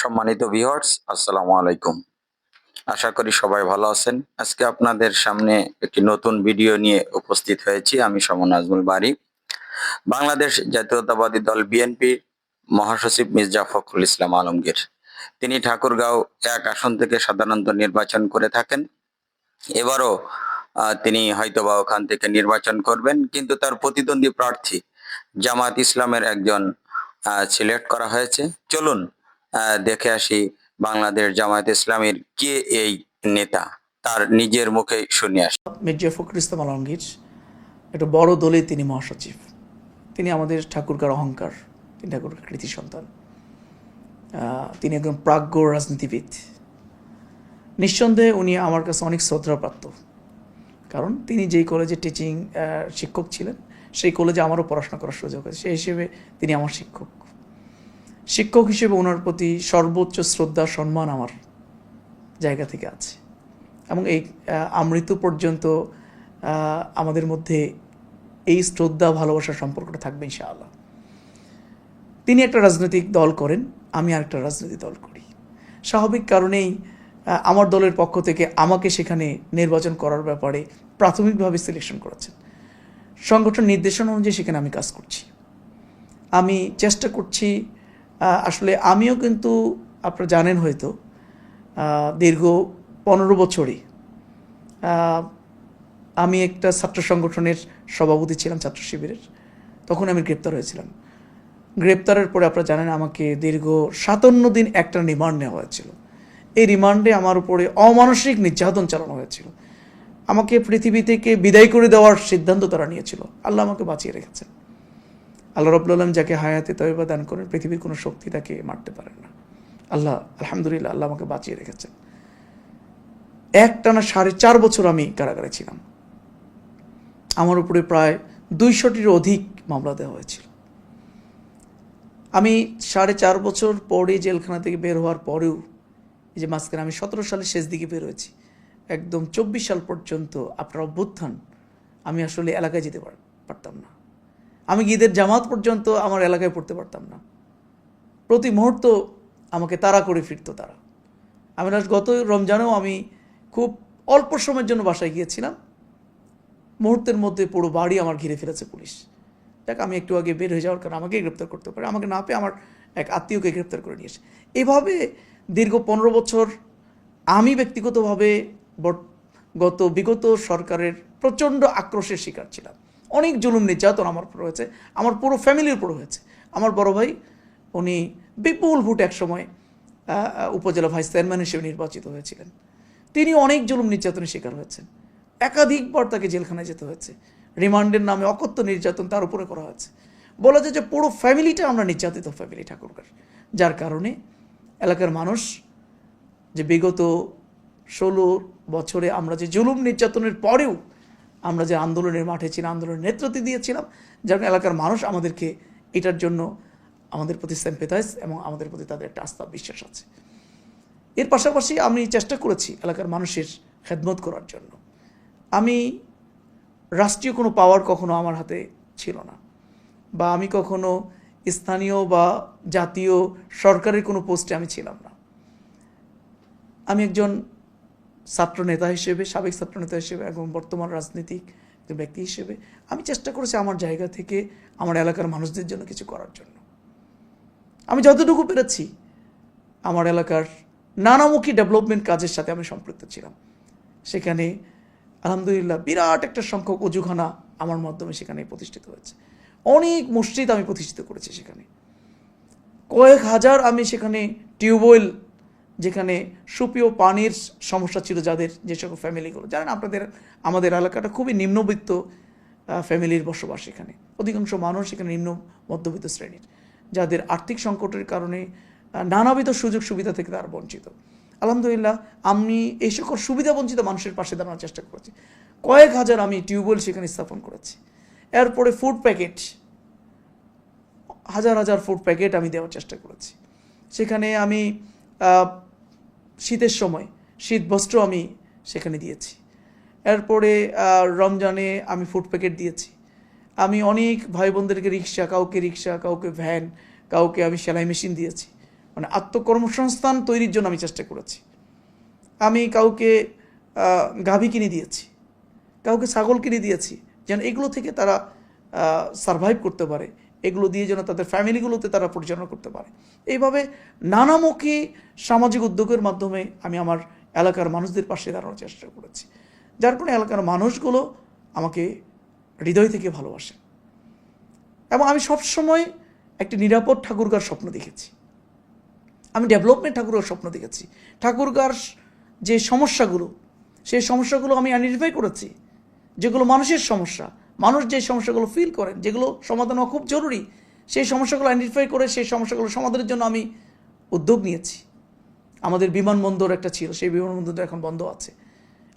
সম্মানিত ভিউয়ার্স আসসালামু আলাইকুম। আশা করি সবাই ভালো আছেন। আজকে আপনাদের সামনে একটি নতুন ভিডিও নিয়ে উপস্থিত হয়েছি আমি সমন আজমুল বাড়ি বাংলাদেশ জাতীয়তাবাদী দল বিএনপি মহাসচিব মির্জা ফখরুল ইসলাম আলমগীর। তিনি ঠাকুরগাঁও এক আসন থেকে সাধারণত নির্বাচন করে থাকেন। এবারও তিনি হয়তোবা ওখান থেকে নির্বাচন করবেন, কিন্তু তার প্রতিদ্বন্দ্বী প্রার্থী জামাত ইসলামের একজন সিলেক্ট করা হয়েছে। চলুন দেখে আসি বাংলাদেশ জামায়াত ইসলামের কে এই নেতা? তার নিজের মুখে শুনে আসি। মির্জা ফখরুল ইসলাম আলমগীর, একটা বড় দলে তিনি মহাসচিব। তিনি আমাদের ঠাকুরকার অহংকার, তিনি ঠাকুরকার কৃতি সন্তান। তিনি একজন প্রাজ্ঞ রাজনীতিবিদ। নিঃসন্দেহে উনি আমার কাছে অনেক শ্রদ্ধাপ্রাপ্ত। কারণ তিনি যেই কলেজে টিচিং শিক্ষক ছিলেন, সেই কলেজে আমারও পড়াশোনা করার সুযোগ হয়েছে। সেই হিসেবে তিনি আমার শিক্ষক। শিক্ষক হিসেবে ওনার প্রতি সর্বোচ্চ শ্রদ্ধা, সম্মান আমার জায়গা থেকে আছে। এবং এই আমৃত্যু পর্যন্ত আমাদের মধ্যে এই শ্রদ্ধা ভালোবাসার সম্পর্কটা থাকবে ইনশাআল্লাহ। তিনি একটা রাজনৈতিক দল করেন, আমি আরেকটা রাজনৈতিক দল করি। স্বাভাবিক কারণেই আমার দলের পক্ষ থেকে আমাকে সেখানে নির্বাচন করার ব্যাপারে প্রাথমিকভাবে সিলেকশন করেছেন। সংগঠন নির্দেশনা অনুযায়ী সেখানে আমি কাজ করছি। আমি চেষ্টা করছি আসলে আমিও কিন্তু আপনারা জানেন হয়তো দীর্ঘ পনেরো বছরই আমি একটা ছাত্র সংগঠনের সভাপতি ছিলাম ছাত্র শিবিরের, তখন আমি গ্রেপ্তার হয়েছিলাম। গ্রেপ্তারের পরে আপনারা জানেন আমাকে দীর্ঘ সাতান্ন দিন একটা রিমান্ড নেওয়া হয়েছিল। এই রিমান্ডে আমার উপরে অমানসিক নির্যাতন চালানো হয়েছিল। আমাকে পৃথিবী থেকে বিদায় করে দেওয়ার সিদ্ধান্ত তারা নিয়েছিল। আল্লাহ আমাকে বাঁচিয়ে রেখেছেন। আল্লাহ রব্বুল আলম যাকে হায়াতে তৈবা দান করেন, পৃথিবীর কোনো শক্তি তাকে মারতে পারেন না। আল্লাহ, আলহামদুলিল্লাহ, আল্লাহ আমাকে বাঁচিয়ে রেখেছেন। একটানা সাড়ে চার বছর আমি কারাগারে ছিলাম। আমার উপরে প্রায় দুইশোটির অধিক মামলা দেওয়া হয়েছিল। আমি সাড়ে চার বছর পরে জেলখানা থেকে বের হওয়ার পরেও এই যে মাঝখানে আমি সতেরো সালের শেষ দিকে বের হয়েছি, একদম চব্বিশ সাল পর্যন্ত আপনার অভ্যুত্থান আমি আসলে এলাকায় যেতে পার- পারতাম না। আমি ঈদের জামাত পর্যন্ত আমার এলাকায় পড়তে পারতাম না। প্রতি মুহূর্ত আমাকে তাড়া করে ফিরতো তারা। আমি গত রমজানেও আমি খুব অল্প সময়ের জন্য বাসায় গিয়েছিলাম। মুহূর্তের মধ্যে পুরো বাড়ি আমার ঘিরে ফেলেছে পুলিশ। দেখ, আমি একটু আগে বের হয়ে যাওয়ার কারণে আমাকে গ্রেপ্তার করতে পারে। আমাকে না পেয়ে আমার এক আত্মীয়কে গ্রেপ্তার করে নিয়েছে এভাবে দীর্ঘ পনেরো বছর আমি ব্যক্তিগতভাবে গত বিগত সরকারের প্রচণ্ড আক্রোশের শিকার ছিলাম। অনেক জুলুম নির্যাতন আমার উপর হয়েছে আমার পুরো ফ্যামিলির উপর হয়েছে আমার বড় ভাই, উনি বিপুল ভোট একসময় উপজেলা ভাইস চেয়ারম্যান হিসেবে নির্বাচিত হয়েছিলেন। তিনি অনেক জুলুম নির্যাতনের শিকার হয়েছেন। একাধিকবার তাকে জেলখানায় যেতে হয়েছে। রিমান্ডের নামে অকথ্য নির্যাতন তার উপরে করা হয়েছে। বলা যায় যে পুরো ফ্যামিলিটা আমরা নির্যাতিত ফ্যামিলি ঠাকুরকার যার কারণে এলাকার মানুষ যে বিগত ষোলো বছরে আমরা যে জুলুম নির্যাতনের পরেও আমরা যে আন্দোলনের মাঠে ছিলাম, আন্দোলনের নেতৃত্ব দিয়েছিলাম, যার এলাকার মানুষ আমাদেরকে এটার জন্য আমাদের প্রতি স্যাম্পেথাইজ এবং আমাদের প্রতি তাদের একটা আস্থা, বিশ্বাস আছে। এর পাশাপাশি আমি চেষ্টা করেছি এলাকার মানুষের খেদমত করার জন্য। আমি রাষ্ট্রীয় কোনো পাওয়ার কখনো আমার হাতে ছিল না বা আমি কখনো স্থানীয় বা জাতীয় সরকারের কোনো পোস্টে আমি ছিলাম না। আমি একজন ছাত্র নেতা হিসেবে, সাবেক ছাত্র নেতা হিসেবে এবং বর্তমান রাজনীতিক ব্যক্তি হিসেবে আমি চেষ্টা করেছি আমার জায়গা থেকে আমার এলাকার মানুষদের জন্য কিছু করার জন্য। আমি যতটুকু পেরেছি আমার এলাকার নানামুখী ডেভেলপমেন্ট কাজের সাথে আমি সম্পৃক্ত ছিলাম। সেখানে আলহামদুলিল্লাহ বিরাট একটা সংখ্যক অজুখানা আমার মাধ্যমে সেখানে প্রতিষ্ঠিত হয়েছে। অনেক মসজিদ আমি প্রতিষ্ঠিত করেছি সেখানে। কয়েক হাজার আমি সেখানে টিউবওয়েল যেখানে সুপেয় পানির সমস্যা ছিল যাদের যে সকল ফ্যামিলিগুলো জানেন আপনাদের, আমাদের এলাকাটা খুবই নিম্নবিত্ত ফ্যামিলির বসবাস এখানে। অধিকাংশ মানুষ এখানে নিম্ন মধ্যবিত্ত শ্রেণির, যাদের আর্থিক সংকটের কারণে নানাবিধ সুযোগ সুবিধা থেকে তারা বঞ্চিত। আলহামদুলিল্লাহ, আমি এই সকল সুবিধা বঞ্চিত মানুষের পাশে দাঁড়ানোর চেষ্টা করেছি। কয়েক হাজার আমি টিউবওয়েল সেখানে স্থাপন করেছি। এরপরে ফুড প্যাকেট হাজার হাজার ফুড প্যাকেট আমি দেওয়ার চেষ্টা করেছি। সেখানে আমি শীতের সময়, শীত বস্ত্র আমি সেখানে দিয়েছি। এরপরে রমজানে আমি ফুড প্যাকেট দিয়েছি। আমি অনেক ভাই বোনদেরকে রিক্সা, কাউকে রিক্সা, কাউকে ভ্যান কাউকে আমি সেলাই মেশিন দিয়েছি। মানে আত্মকর্মসংস্থান তৈরির জন্য আমি চেষ্টা করেছি। আমি কাউকে গাভী কিনে দিয়েছি, কাউকে ছাগল কিনে দিয়েছি, যেন এগুলো থেকে তারা সারভাইভ করতে পারে। এগুলো দিয়ে যেন তাদের ফ্যামিলিগুলোতে তারা পরিচালনা করতে পারে। এইভাবে নানামুখী সামাজিক উদ্যোগের মাধ্যমে আমি আমার এলাকার মানুষদের পাশে দাঁড়ানোর চেষ্টা করেছি। যার কারণে এলাকার মানুষগুলো আমাকে হৃদয় থেকে ভালোবাসে। এবং আমি সবসময় একটি নিরাপদ ঠাকুরগার স্বপ্ন দেখেছি। আমি ডেভেলপমেন্ট ঠাকুরগার স্বপ্ন দেখেছি। ঠাকুরগার যে সমস্যাগুলো, সেই সমস্যাগুলো আমি আইডেন্টিফাই করেছি, যেগুলো মানুষের সমস্যা মানুষ যে সমস্যাগুলো ফিল করেন, যেগুলো সমাধান হওয়া খুব জরুরি, সেই সমস্যাগুলো আইডেন্টিফাই করে সেই সমস্যাগুলো সমাধানের জন্য আমি উদ্যোগ নিয়েছি। আমাদের বিমানবন্দর একটা ছিল, সেই বিমানবন্দরটা এখন বন্ধ আছে।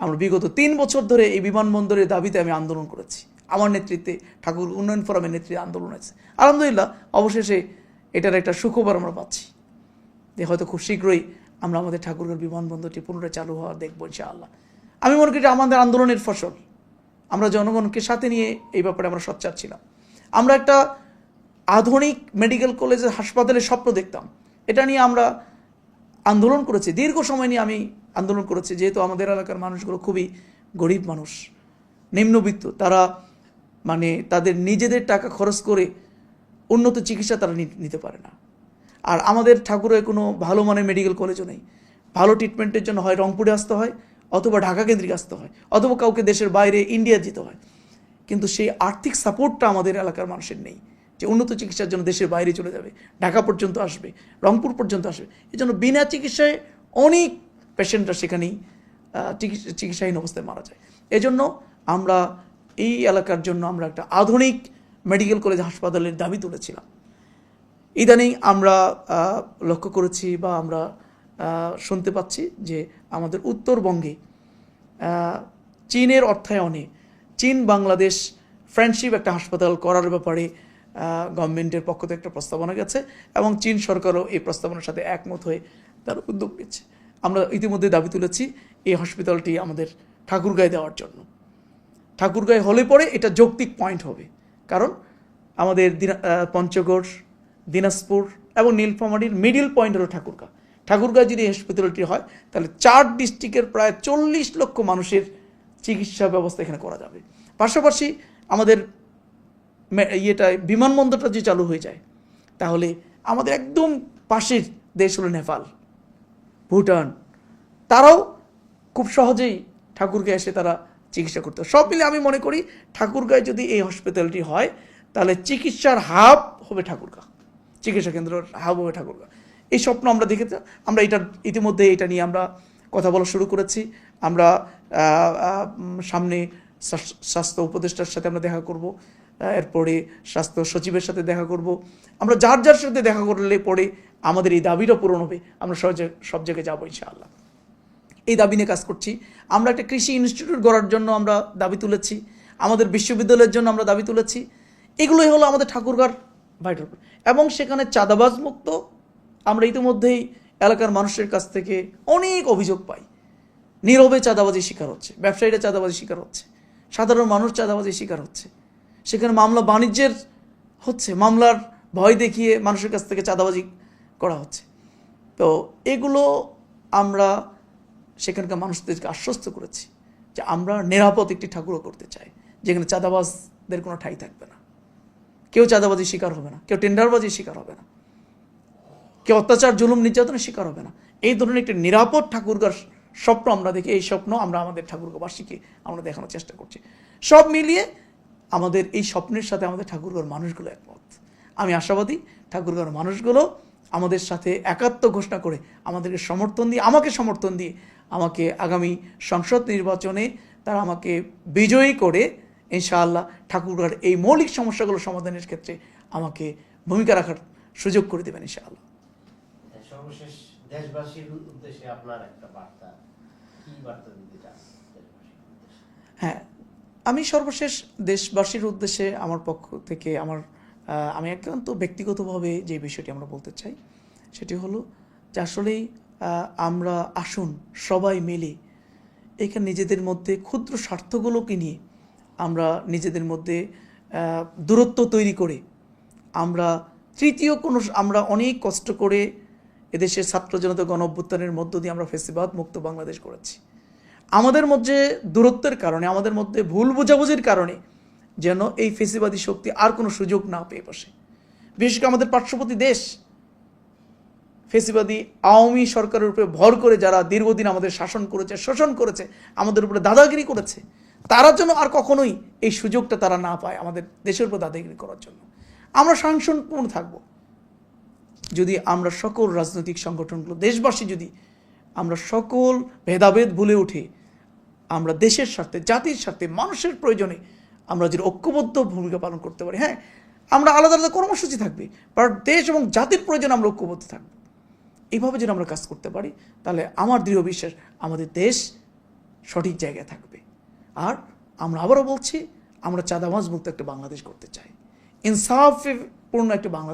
আমরা বিগত তিন বছর ধরে এই বিমানবন্দরের দাবিতে আমি আন্দোলন করেছি। আমার নেতৃত্বে, ঠাকুর উন্নয়ন ফোরামের নেতৃত্বে আন্দোলন আছে আলহামদুলিল্লাহ, অবশেষে এটার একটা সুখবর আমরা পাচ্ছি। যে হয়তো খুব শীঘ্রই আমরা আমাদের ঠাকুরগাঁও বিমানবন্দরটি পুনরায় চালু হওয়া দেখব ইনশাআল্লাহ। আমি মনে করি আমাদের আন্দোলনের ফসল। আমরা জনগণকে সাথে নিয়ে এই ব্যাপারে আমরা সোচ্চার ছিলাম। আমরা একটা আধুনিক মেডিকেল কলেজের হাসপাতালের স্বপ্ন দেখতাম। এটা নিয়ে আমরা আন্দোলন করেছি। দীর্ঘ সময় নিয়ে আমি আন্দোলন করেছি। যেহেতু আমাদের এলাকার মানুষগুলো খুবই গরিব মানুষ, নিম্নবিত্ত, তারা মানে তাদের নিজেদের টাকা খরচ করে উন্নত চিকিৎসা তারা নিতে পারে না। আর আমাদের ঠাকুরের কোনো ভালো মানের মেডিকেল কলেজও নেই। ভালো ট্রিটমেন্টের জন্য হয় রংপুরে আসতে হয় অথবা ঢাকা কেন্দ্রিক আসতে হয়, অথবা কাউকে দেশের বাইরে ইন্ডিয়া যেতে হয়। কিন্তু সেই আর্থিক সাপোর্টটা আমাদের এলাকার মানুষের নেই। যে উন্নত চিকিৎসার জন্য দেশের বাইরে চলে যাবে, ঢাকা পর্যন্ত আসবে, রংপুর পর্যন্ত আসবে, এই জন্য বিনা চিকিৎসায় অনেক পেশেন্টরা সেখানেই চিকিৎসাহীন অবস্থায় মারা যায়। এজন্য আমরা এই এলাকার জন্য আমরা একটা আধুনিক মেডিকেল কলেজ হাসপাতালের দাবি তুলেছিলাম। ইদানিং আমরা লক্ষ্য করেছি বা আমরা শুনতে পাচ্ছি যে আমাদের উত্তরবঙ্গে চীনের অর্থায়নে চীন, বাংলাদেশ ফ্রেন্ডশিপ একটা হাসপাতাল করার ব্যাপারে গভর্নমেন্টের পক্ষ থেকে একটা প্রস্তাবনা গেছে এবং চীন সরকারও এই প্রস্তাবনার সাথে একমত হয়ে তার উদ্যোগ নিচ্ছে। আমরা ইতিমধ্যে দাবি তুলেছি এই হসপিটালটি আমাদের ঠাকুরগাঁয়ে দেওয়ার জন্য। ঠাকুরগাঁয়ে হলে পরে এটা যৌক্তিক পয়েন্ট হবে। কারণ আমাদের দিনা- পঞ্চগড়, দিনাজপুর এবং নীলফামারীর মিডিল পয়েন্ট হলো ঠাকুরগাঁ। ঠাকুরগাঁ যদি হসপিটালটি হয়, তাহলে চার ডিস্ট্রিক্টের প্রায় চল্লিশ লক্ষ মানুষের চিকিৎসা ব্যবস্থা এখানে করা যাবে। পাশাপাশি আমাদের ইয়েটা, বিমানবন্দরটা যদি চালু হয়ে যায়, তাহলে আমাদের একদম পাশের দেশ হলো নেপাল, ভুটান। তারাও খুব সহজেই ঠাকুরগাঁয়ে এসে তারা চিকিৎসা করতে। সব মিলে আমি মনে করি ঠাকুরগাঁয়ে যদি এই হসপিটালটি হয়, তাহলে চিকিৎসার হাব হবে ঠাকুরগাঁ। চিকিৎসা কেন্দ্রের হাব হবে ঠাকুরগাঁ। এই স্বপ্ন আমরা দেখে আমরা এটা ইতিমধ্যে এটা নিয়ে আমরা কথা বলা শুরু করেছি। আমরা সামনে স্বাস্থ্য উপদেষ্টার সাথে আমরা দেখা করব এরপরে স্বাস্থ্য সচিবের সাথে দেখা করব। আমরা যার যার সাথে দেখা করলে পরে আমাদের এই দাবিটা পূরণ হবে। আমরা সব জায়গায় যাব ইনশাআল্লাহ। এই দাবি নিয়ে কাজ করছি। আমরা একটা কৃষি ইনস্টিটিউট গড়ার জন্য আমরা দাবি তুলেছি। আমাদের বিশ্ববিদ্যালয়ের জন্য আমরা দাবি তুলেছি। এগুলোই হলো আমাদের ঠাকুরগার ভাইটাল এবং সেখানে চাঁদাবাজ মুক্ত আমরা ইতিমধ্যেই এলাকার মানুষের কাছ থেকে অনেক অভিযোগ পাই। নীরবে চাঁদাবাজি শিকার হচ্ছে, ব্যবসায়ীরা চাঁদাবাজি শিকার হচ্ছে, সাধারণ মানুষ চাঁদাবাজি শিকার হচ্ছে। সেখানে মামলা বাণিজ্যের হচ্ছে, মামলার ভয় দেখিয়ে মানুষের কাছ থেকে চাঁদাবাজি করা হচ্ছে। তো এগুলো আমরা সেখানকার মানুষদেরকে আশ্বস্ত করেছি যে আমরা নিরাপদ একটি ঠাকুরও করতে চাই, যেখানে চাঁদাবাজদের কোনো ঠাই থাকবে না। কেউ চাঁদাবাজির শিকার হবে না, কেউ টেন্ডারবাজির শিকার হবে না। কেউ অত্যাচার, জুলুম, নির্যাতনের শিকার হবে না। এই ধরনের একটি নিরাপদ ঠাকুরগার স্বপ্ন আমরা দেখি, এই স্বপ্ন আমরা আমাদের ঠাকুরগাবাসীকে আমরা দেখানোর চেষ্টা করছি। সব মিলিয়ে আমাদের এই স্বপ্নের সাথে আমাদের ঠাকুরগার মানুষগুলো একমত। আমি আশাবাদী ঠাকুরগার মানুষগুলো আমাদের সাথে একাত্ম ঘোষণা করে আমাদেরকে সমর্থন দিয়ে, আমাকে সমর্থন দিয়ে আমাকে আগামী সংসদ নির্বাচনে তারা আমাকে বিজয়ী করে ইনশাআল্লাহ ঠাকুরগার এই মৌলিক সমস্যাগুলো সমাধানের ক্ষেত্রে আমাকে ভূমিকা রাখার সুযোগ করে দেবেন ইনশাআল্লাহ। সর্বশেষ দেশবাসীর উদ্দেশ্যে আপনার একটা বার্তা, কি বার্তা দিতে হ্যাঁ আমি সর্বশেষ দেশবাসীর উদ্দেশ্যে আমার পক্ষ থেকে আমার আমি একান্ত ব্যক্তিগতভাবে যে বিষয়টি আমরা বলতে চাই, সেটি হলো যে আসলেই আমরা আসুন সবাই মিলে এখানে নিজেদের মধ্যে ক্ষুদ্র স্বার্থগুলোকে নিয়ে আমরা নিজেদের মধ্যে দূরত্ব তৈরি করে আমরা তৃতীয় কোনো, আমরা অনেক কষ্ট করে এদেশের ছাত্র জনতা গণ অভ্যুত্থানের মধ্য দিয়ে আমরা ফেসিবাদ মুক্ত বাংলাদেশ করেছি আমাদের মধ্যে দূরত্বের কারণে, আমাদের মধ্যে ভুল বোঝাবুঝির কারণে যেন এই ফেসিবাদী শক্তি আর কোনো সুযোগ না পেয়ে বসে। বিশেষ করে আমাদের পার্শ্ববর্তী দেশ, ফেসিবাদী আওয়ামী সরকারের উপরে ভর করে যারা দীর্ঘদিন আমাদের শাসন করেছে, শোষণ করেছে, আমাদের উপরে দাদাগিরি করেছে, তারা যেন আর কখনোই এই সুযোগটা তারা না পায় আমাদের দেশের উপর দাদাগিরি করার জন্য। আমরা সাংসনপূর্ণ থাকব। যদি আমরা সকল রাজনৈতিক সংগঠনগুলো, দেশবাসী যদি আমরা সকল ভেদাভেদ ভুলে উঠে, আমরা দেশের স্বার্থে, জাতির স্বার্থে, মানুষের প্রয়োজনে আমরা যদি ঐক্যবদ্ধ ভূমিকা পালন করতে পারি হ্যাঁ আমরা আলাদা আলাদা কর্মসূচি থাকবে, বাট দেশ এবং জাতির প্রয়োজনে আমরা ঐক্যবদ্ধ থাকব। এইভাবে যদি আমরা কাজ করতে পারি, তাহলে আমার দৃঢ় বিশ্বাস আমাদের দেশ সঠিক জায়গায় থাকবে। আর আমরা আবারও বলছি, আমরা চাঁদাবাজ মুক্ত একটা বাংলাদেশ করতে চাই। ইনসাফপূর্ণ একটা বাংলাদেশ